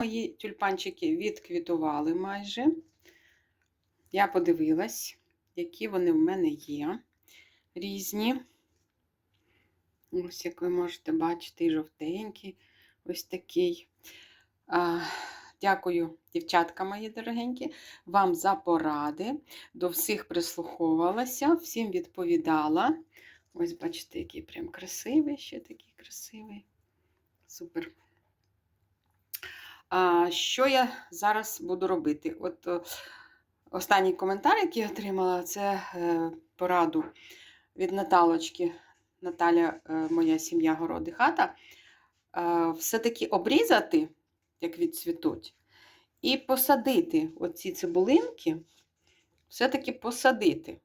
Мої тюльпанчики відквітували майже. Я подивилась, які вони в мене є. Різні. Ось, як ви можете бачити, жовтенький, ось такий. А, Дякую, дівчатка мої дорогенькі, вам за поради. До всіх прислуховувалася, всім відповідала. Ось, бачите, який прям красивий, ще такий красивий. Супер. Що я зараз буду робити? От останній коментар, який я отримала, це е, пораду від Наталочки. Наталя, е, моя сім'я городи хата. Е, все-таки обрізати, як відцвітуть, і посадити оці цибулинки, все-таки посадити.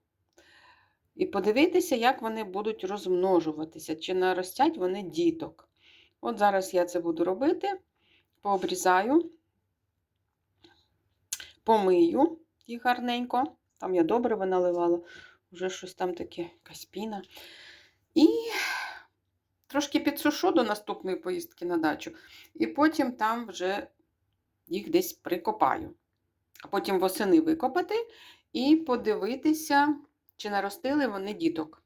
І подивитися, як вони будуть розмножуватися, чи наростять вони діток. От зараз я це буду робити, пообрізаю, помию їх гарненько. Там я добре наливала, вже щось там таке, якась піна. І трошки підсушу до наступної поїздки на дачу. І потім там вже їх десь прикопаю. А потім восени викопати і подивитися, чи наростили вони діток.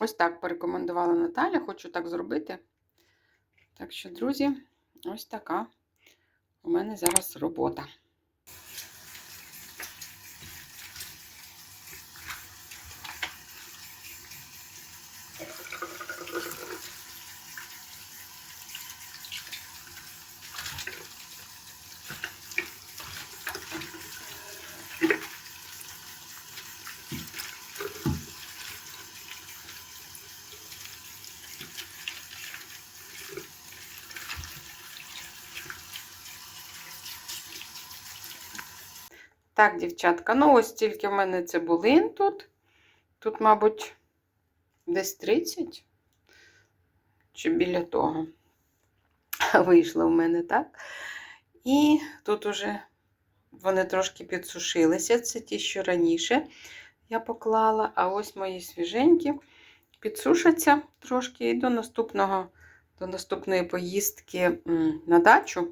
Ось так порекомендувала Наталя, хочу так зробити. Так що, друзі, ось така у мене зараз робота. Так, дівчатка, ну ось тільки в мене цибулин тут. Тут, мабуть, десь 30 чи біля того. Вийшло в мене, так? І тут уже вони трошки підсушилися. Це ті, що раніше я поклала, а ось мої свіженькі підсушаться трошки і до наступного, до наступної поїздки на дачу.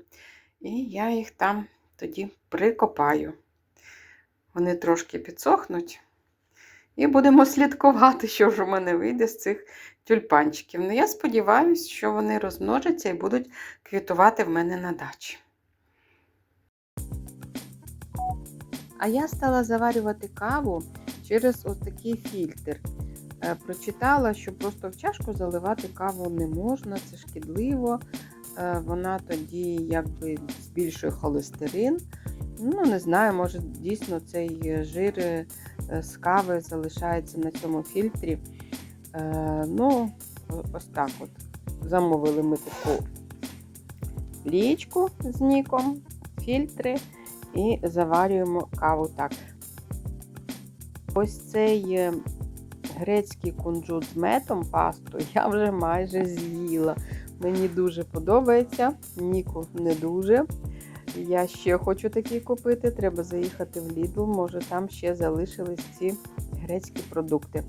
І я їх там тоді прикопаю. Вони трошки підсохнуть. І будемо слідкувати, що ж у мене вийде з цих тюльпанчиків. Ну, я сподіваюся, що вони розмножаться і будуть квітувати в мене на дачі. А я стала заварювати каву через ось такий фільтр. Е, Прочитала, що просто в чашку заливати каву не можна, це шкідливо. Е, Вона тоді якби збільшує холестерин. Ну, не знаю, може дійсно цей жир е, з кави залишається на цьому фільтрі. Е, ну, ось так от. Замовили ми таку лічку з ніком, фільтри і заварюємо каву так. Ось цей е, грецький кунжут з метом пасту я вже майже з'їла. Мені дуже подобається, Ніку не дуже. Я ще хочу такий купити. Треба заїхати в Lidl, може там ще залишились ці грецькі продукти.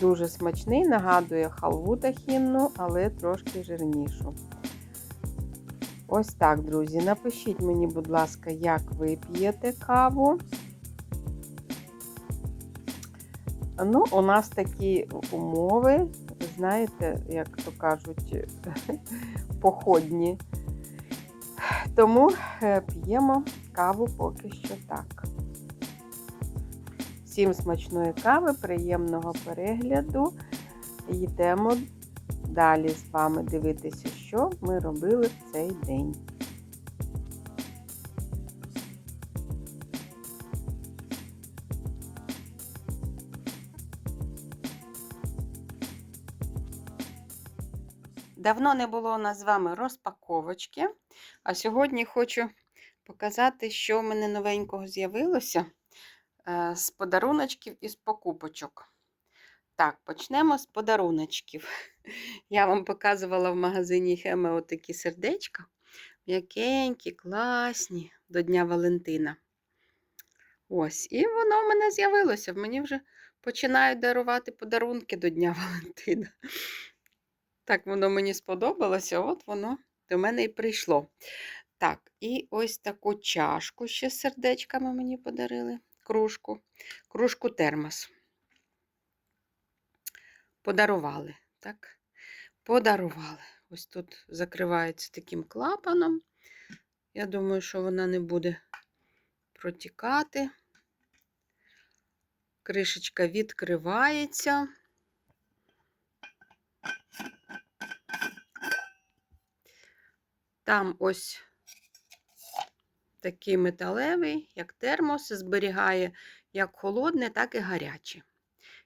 Дуже смачний, нагадує халву тахінну, але трошки жирнішу. Ось так, друзі. Напишіть мені, будь ласка, як ви п'єте каву. Ну, у нас такі умови, знаєте, як то кажуть, походні. Тому е, п'ємо каву поки що так. Всім смачної кави, приємного перегляду. Йдемо далі з вами дивитися, що ми робили в цей день. Давно не було у нас з вами розпаковочки. А сьогодні хочу показати, що в мене новенького з'явилося е, з подаруночків і з покупочок. Так, почнемо з подаруночків. Я вам показувала в магазині Хеме отакі сердечка. М'якенькі, класні до Дня Валентина. Ось, і воно в мене з'явилося. Мені вже починають дарувати подарунки до Дня Валентина. Так воно мені сподобалося, от воно до мене і прийшло. Так, і ось таку чашку ще з сердечками мені подарили. Кружку. Кружку термос. Подарували, так? Подарували. Ось тут закривається таким клапаном. Я думаю, що вона не буде протікати. Кришечка відкривається. Там ось такий металевий, як термос, зберігає як холодне, так і гаряче.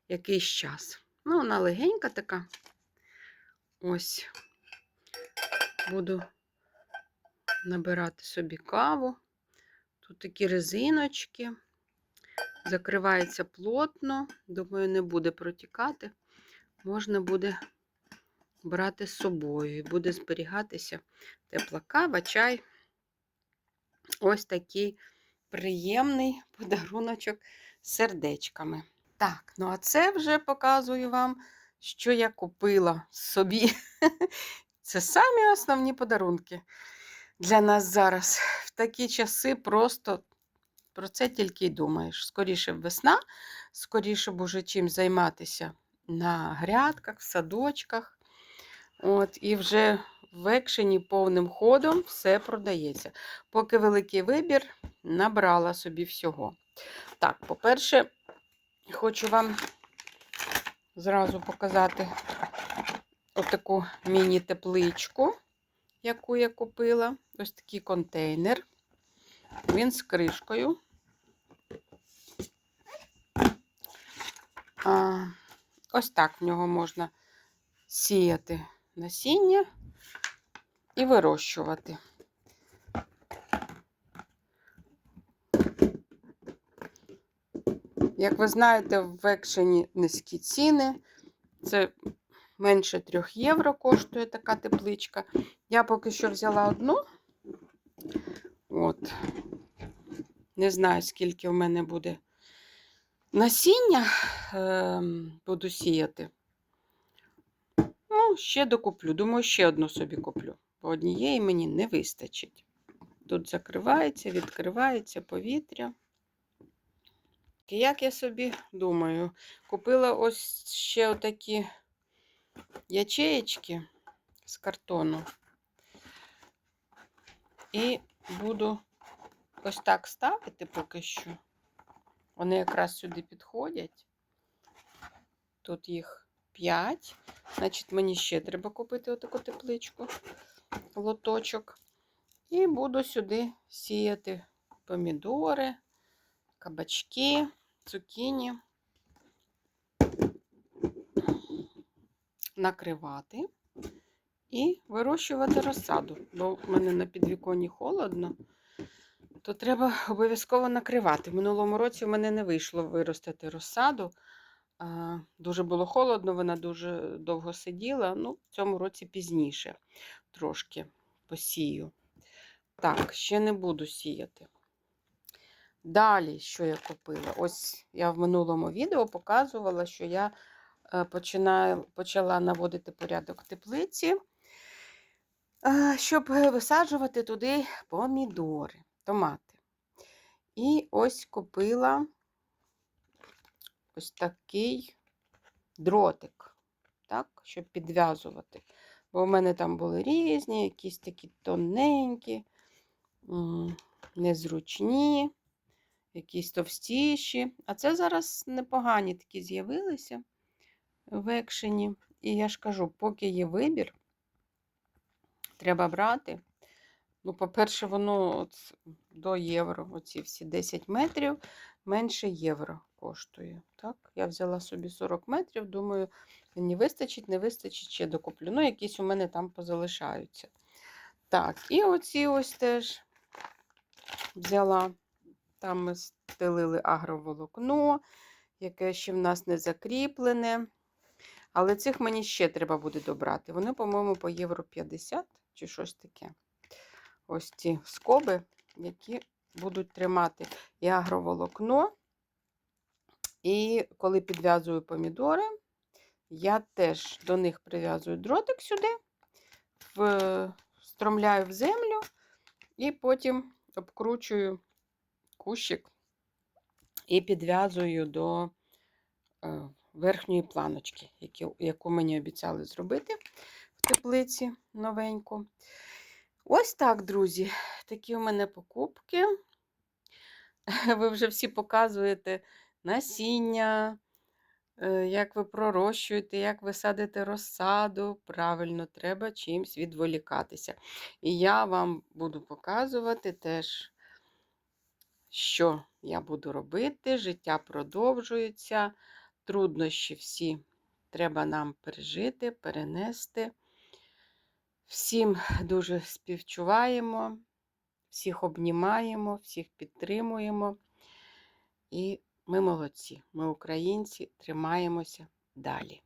Якийсь час. Ну, вона легенька така. Ось буду набирати собі каву. Тут такі резиночки. Закривається плотно, думаю, не буде протікати. Можна буде брати з собою і буде зберігатися тепла кава, чай. Ось такий приємний подаруночок з сердечками. Так, ну а це вже показую вам, що я купила собі. Це самі основні подарунки для нас зараз. В такі часи просто про це тільки й думаєш. Скоріше б весна, скоріше б чим займатися на грядках, в садочках. От, І вже в екшені повним ходом все продається. Поки великий вибір, набрала собі всього. Так, по-перше, хочу вам зразу показати отаку міні-тепличку, яку я купила. Ось такий контейнер. Він з кришкою. А, ось так в нього можна сіяти насіння і вирощувати. Як ви знаєте, в екшені низькі ціни. Це менше 3 євро коштує така тепличка. Я поки що взяла одну. От. Не знаю, скільки в мене буде насіння. Ем, буду сіяти. Ще докуплю. Думаю, ще одну собі куплю. Бо однієї мені не вистачить. Тут закривається, відкривається повітря. І Як я собі думаю, купила ось ще отакі ячеєчки з картону. І буду ось так ставити поки що. Вони якраз сюди підходять. Тут їх 5. Значить, мені ще треба купити отаку тепличку, лоточок. І буду сюди сіяти помідори, кабачки, цукіні, накривати і вирощувати розсаду. Бо в мене на підвіконні холодно, то треба обов'язково накривати. В минулому році в мене не вийшло виростити розсаду. Дуже було холодно, вона дуже довго сиділа. Ну, в цьому році пізніше трошки посію. Так, ще не буду сіяти. Далі, що я купила? Ось я в минулому відео показувала, що я е, починаю, почала наводити порядок теплиці, е, щоб висаджувати туди помідори, томати. І ось купила ось такий дротик, так, щоб підв'язувати. Бо в мене там були різні, якісь такі тоненькі, незручні, якісь товстіші. А це зараз непогані такі з'явилися в екшені. І я ж кажу, поки є вибір, треба брати. Ну, по-перше, воно от до євро, оці всі 10 метрів, менше євро коштує. Так, я взяла собі 40 метрів, думаю, мені вистачить, не вистачить, ще докуплю. Ну, якісь у мене там позалишаються. Так, і оці ось теж взяла. Там ми стелили агроволокно, яке ще в нас не закріплене. Але цих мені ще треба буде добрати. Вони, по-моєму, по євро 50 чи щось таке. Ось ці скоби, які будуть тримати і агроволокно. І коли підв'язую помідори, я теж до них прив'язую дротик сюди, встромляю в землю І потім обкручую кущик і підв'язую до е, верхньої планочки, яку мені обіцяли зробити в теплиці новеньку. Ось так, друзі, такі у мене покупки. Ви вже всі показуєте насіння, е, як ви пророщуєте, як ви садите розсаду. Правильно, треба чимсь відволікатися. І я вам буду показувати теж, що я буду робити. Життя продовжується, труднощі всі треба нам пережити, перенести. Всім дуже співчуваємо, всіх обнімаємо, всіх підтримуємо. І ми молодці, ми українці, тримаємося далі.